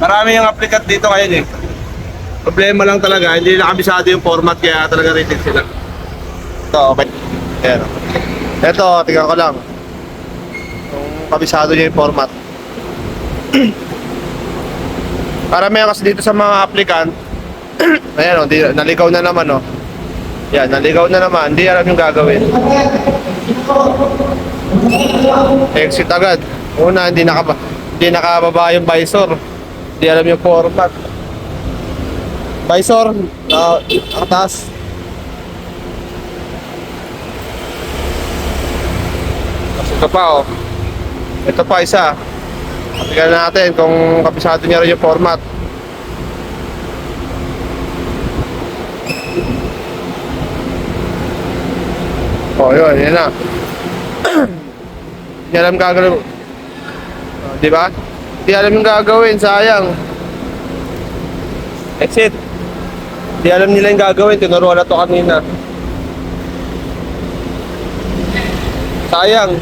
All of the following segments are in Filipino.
Marami yung applicant dito ngayon eh. Problema lang talaga, hindi nila kabisado yung format kaya talaga rated sila. Ito, okay. Ayan. Ito, tingnan ko lang. Kung kabisado niya yung format. Karamihan kasi dito sa mga applicant, ayan o, di, naligaw na naman o. Yan, naligaw na naman, hindi alam yung gagawin. Exit agad. Una, hindi nakaba, hindi nakababa yung visor. Hindi alam yung format. Visor, uh, atas. Tapos ito pa oh. Ito pa isa. Tingnan natin kung kapisado niya rin yung format. Oh, yun, yun na. Hindi alam gagawin. Oh, di ba? Hindi alam yung gagawin, sayang. Exit. Hindi alam nila yung gagawin, tinuruan na to kanina. Sayang.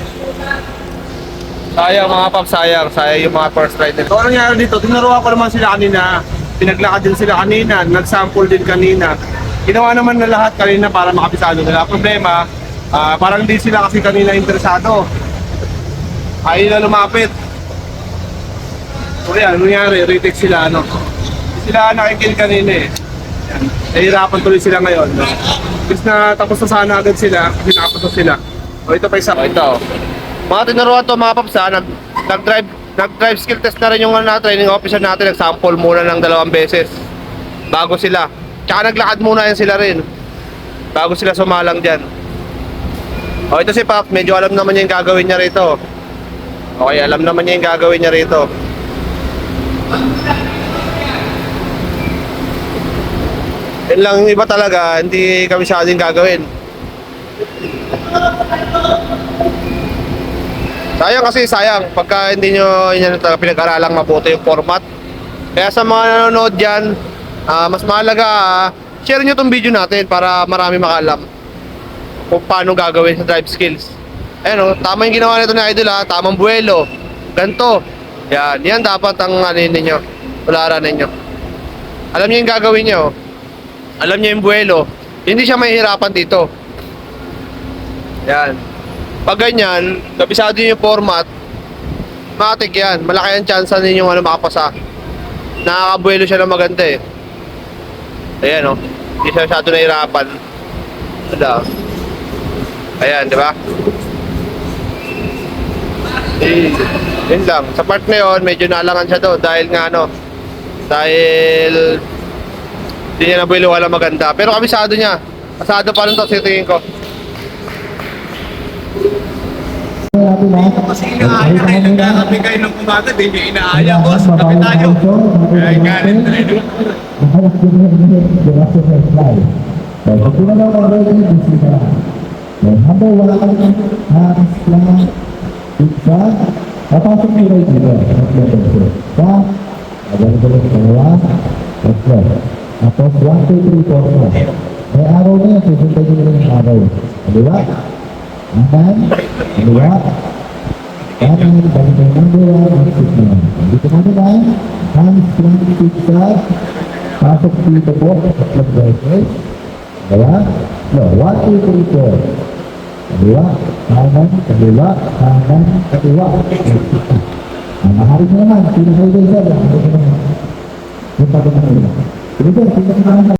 Sayang mga paps, sayang. Sayang yung mga first rider. So, ano nangyari dito? Tinuruan ko naman sila kanina. Pinaglakad din sila kanina. Nag-sample din kanina. Ginawa naman na lahat kanina para makabisado nila. Problema, ah, parang hindi sila kasi kanina interesado. Ayaw na lumapit. So yan, ano nangyari? Retake sila, ano? Sila nakikill kanina eh. Yan. Nahihirapan tuloy sila ngayon. No? Bis na tapos na sana agad sila, hindi nakapos na sila. O ito pa isa. O, ito. Mga tinuruan to mga paps ha, nag, nag-drive, nag-drive skill test na rin yung ano, na training officer natin, nag-sample muna ng dalawang beses. Bago sila. Tsaka naglakad muna yan sila rin. Bago sila sumalang dyan. O ito si Pap, medyo alam naman niya yung gagawin niya rito. Okay, alam naman niya yung gagawin niya rito. Yun lang iba talaga, hindi kami masyadong gagawin. Sayang kasi sayang pagka hindi nyo yun pinag-aralang mabuti yung format. Kaya sa mga nanonood dyan, ah, mas mahalaga ah, share nyo tong video natin para marami makalam kung paano gagawin sa drive skills. Ayan o, tama yung ginawa nito ni Idol ha, tamang buwelo. Ganto. Yan, yan dapat ang ano ninyo, tularan ninyo. Alam niyo yung gagawin niyo. Alam niyo yung buwelo. Hindi siya mahihirapan dito. Yan. Pag ganyan, kabisado yung format, matik yan. Malaki ang chance ninyo ano makapasa. Nakakabuelo siya ng maganda eh. Ayan o. Hindi siya masyado nahihirapan. Wala. Ayan, di ba? Eh, yun lang. Sa part na yun, medyo nalangan siya doon dahil nga ano, dahil hindi niya nabuelo wala maganda. Pero kabisado niya. Kasado pa rin to, sitingin ko. Kasi inaaya kayo, nagkakape kayo ng umaga, di nyo inaaya, boss. Kape tayo. Ay, galit na rin. Wala kang hands lang, isa, papasok mo right dito. Tatlo, tatlo. Sa, agad-agad sa dalawa, tatlo. Tapos, 1, 2, 3, 4, 4. May araw na yan, susunod nyo rin yung araw. Kaliwa, kanan, kaliwa, kanan, balik ng number 1, exit Kaliwa, kanan, kaliwa, kanan, kaliwa. Ang mahari mo naman, pinakaidol sa lang. Yung pagkakas nila. Sige, sir, pinakakas